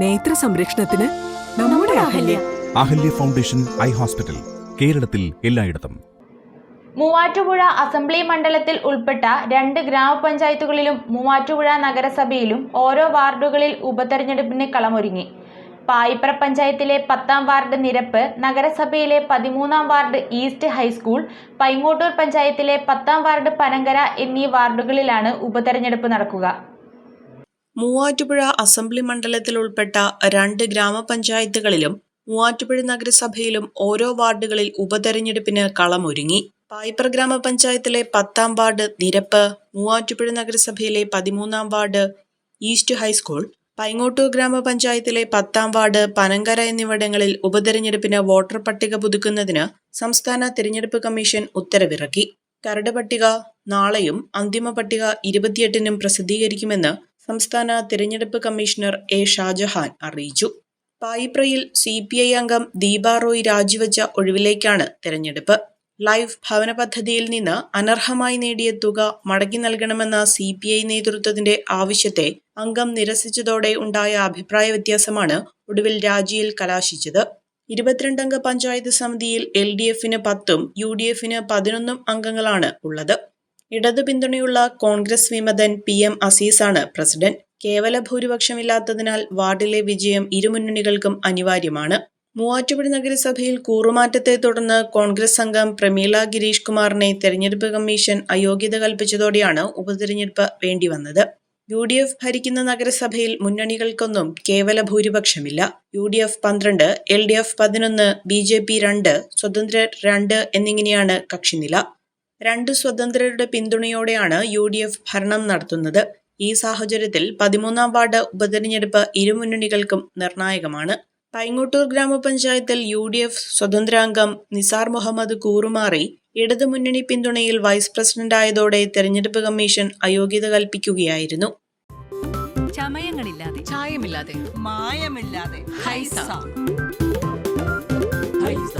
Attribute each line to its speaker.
Speaker 1: നേത്ര സംരക്ഷണത്തിന് നമ്മുടെ Ahalya.
Speaker 2: Ahalya foundation eye hospital കേരളത്തിൽ എല്ലായിടത്തും.
Speaker 3: മൂവാറ്റുപുഴ അസംബ്ലി മണ്ഡലത്തിൽ ഉൾപ്പെട്ട രണ്ട് ഗ്രാമപഞ്ചായത്തുകളിലും മൂവാറ്റുപുഴ നഗരസഭയിലും ഓരോ വാർഡുകളിൽ ഉപതെരഞ്ഞെടുപ്പിന് കളമൊരുങ്ങി. പായിപ്ര പഞ്ചായത്തിലെ പത്താം വാർഡ് നിരപ്പ് നഗരസഭയിലെ പതിമൂന്നാം വാർഡ് ഈസ്റ്റ് ഹൈസ്കൂൾ പൈങ്ങോട്ടൂർ പഞ്ചായത്തിലെ പത്താം വാർഡ് പനങ്കര എന്നീ വാർഡുകളിലാണ് ഉപതെരഞ്ഞെടുപ്പ് നടക്കുക.
Speaker 4: മൂവാറ്റുപുഴ അസംബ്ലി മണ്ഡലത്തിൽ ഉൾപ്പെട്ട രണ്ട് ഗ്രാമപഞ്ചായത്തുകളിലും മൂവാറ്റുപുഴ നഗരസഭയിലും ഓരോ വാർഡുകളിൽ ഉപതെരഞ്ഞെടുപ്പിന് കളമൊരുങ്ങി. പായ്പർ ഗ്രാമപഞ്ചായത്തിലെ പത്താം വാർഡ് നിരപ്പ് മൂവാറ്റുപുഴ നഗരസഭയിലെ പതിമൂന്നാം വാർഡ് ഈസ്റ്റ് ഹൈസ്കൂൾ പൈങ്ങോട്ടൂർ ഗ്രാമപഞ്ചായത്തിലെ പത്താം വാർഡ് പനങ്കര എന്നിവിടങ്ങളിൽ ഉപതെരഞ്ഞെടുപ്പിന് വോട്ടർ പട്ടിക പുതുക്കുന്നതിന് സംസ്ഥാന തിരഞ്ഞെടുപ്പ് കമ്മീഷൻ ഉത്തരവിറക്കി. കരട് പട്ടിക നാളെയും അന്തിമ പട്ടിക ഇരുപത്തിയെട്ടിനും പ്രസിദ്ധീകരിക്കുമെന്ന് സംസ്ഥാന തിരഞ്ഞെടുപ്പ് കമ്മീഷണർ എ ഷാജഹാൻ അറിയിച്ചു. പായിപ്രയിൽ സി പി ഐ അംഗം ദീപ റോയ് രാജിവെച്ച ഒഴിവിലേക്കാണ് തെരഞ്ഞെടുപ്പ്. ലൈഫ് ഭവന പദ്ധതിയിൽ നിന്ന് അനർഹമായി നേടിയ തുക മടക്കി നൽകണമെന്ന സി പി ഐ നേതൃത്വത്തിന്റെ ആവശ്യത്തെ അംഗം നിരസിച്ചതോടെ ഉണ്ടായ അഭിപ്രായ വ്യത്യാസമാണ് ഒടുവിൽ രാജിയിൽ കലാശിച്ചത്. ഇരുപത്തിരണ്ടംഗ പഞ്ചായത്ത് സമിതിയിൽ എൽ ഡി എഫിന് പത്തും യു ഡി എഫിന് പതിനൊന്നും അംഗങ്ങളാണ് ഉള്ളത്. ഇടതു പിന്തുണയുള്ള കോൺഗ്രസ് വിമതൻ പി എം അസീസാണ് പ്രസിഡന്റ്. കേവല ഭൂരിപക്ഷമില്ലാത്തതിനാൽ വാർഡിലെ വിജയം ഇരുമുന്നണികൾക്കും അനിവാര്യമാണ്. മൂവാറ്റുപുഴ നഗരസഭയിൽ കൂറുമാറ്റത്തെ തുടർന്ന് കോൺഗ്രസ് അംഗം പ്രമീള ഗിരീഷ് കുമാറിനെ തെരഞ്ഞെടുപ്പ് കമ്മീഷൻ അയോഗ്യത കൽപ്പിച്ചതോടെയാണ് ഉപതെരഞ്ഞെടുപ്പ് വേണ്ടിവന്നത്. യു ഡി എഫ് ഭരിക്കുന്ന നഗരസഭയിൽ മുന്നണികൾക്കൊന്നും കേവല ഭൂരിപക്ഷമില്ല. യു ഡി എഫ് പന്ത്രണ്ട് എൽ ഡി എഫ് പതിനൊന്ന് ബി ജെ പി രണ്ട് സ്വതന്ത്രർ രണ്ട് എന്നിങ്ങനെയാണ് കക്ഷിനില. രണ്ട് സ്വതന്ത്രരുടെ പിന്തുണയോടെയാണ് യു ഡി എഫ് ഭരണം നടത്തുന്നത്. ഈ സാഹചര്യത്തിൽ പതിമൂന്നാം വാർഡ് ഉപതെരഞ്ഞെടുപ്പ് ഇരുമുന്നണികൾക്കും നിർണായകമാണ്. പൈങ്ങോട്ടൂർ ഗ്രാമപഞ്ചായത്തിൽ യു ഡി എഫ് സ്വതന്ത്രാംഗം നിസാർ മുഹമ്മദ് കൂറുമാറി ഇടതുമുന്നണി പിന്തുണയിൽ വൈസ് പ്രസിഡന്റായതോടെ തെരഞ്ഞെടുപ്പ് കമ്മീഷൻ അയോഗ്യത കൽപ്പിക്കുകയായിരുന്നു.
Speaker 5: ചമയങ്ങളില്ലാതെ
Speaker 6: ചായമില്ലാതെ
Speaker 5: മായമില്ലാതെ
Speaker 6: ഹൈസ.
Speaker 5: ഹൈസ.